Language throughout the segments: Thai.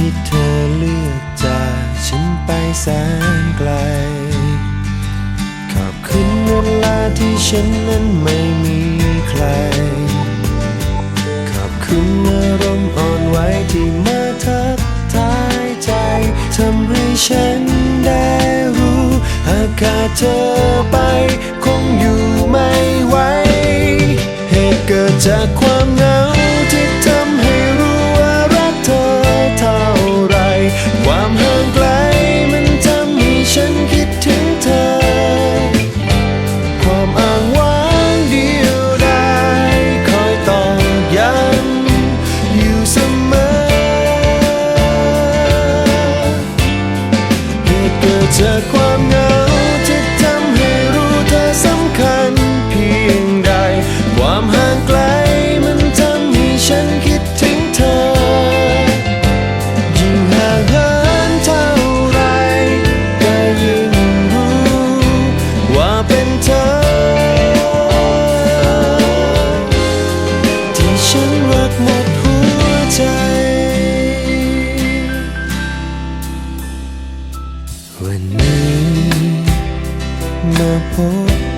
ที่เธอเลือกจากฉันไปแสนไกล ขอบคุณเวลาที่ฉันนั้นไม่มีใคร ขอบคุณอารมณ์อ่อนไหวที่มาทักทายใจทำให้ฉันได้รู้หากขาดเธอไป คงอยู่ไม่ไหวเหตุเกิดจากความเหงา ตุเ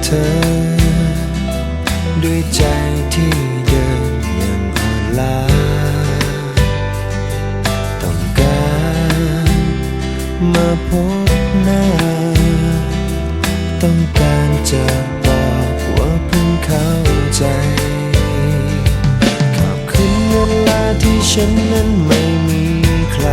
เธอ ด้วยใจที่เดิมยังอ่อนล้าต้องการมาพบหน้า ต้องการจะบอกว่าเพิ่งเข้าใจ ขอบคุณเวลาที่ฉันนั้นไม่มีใคร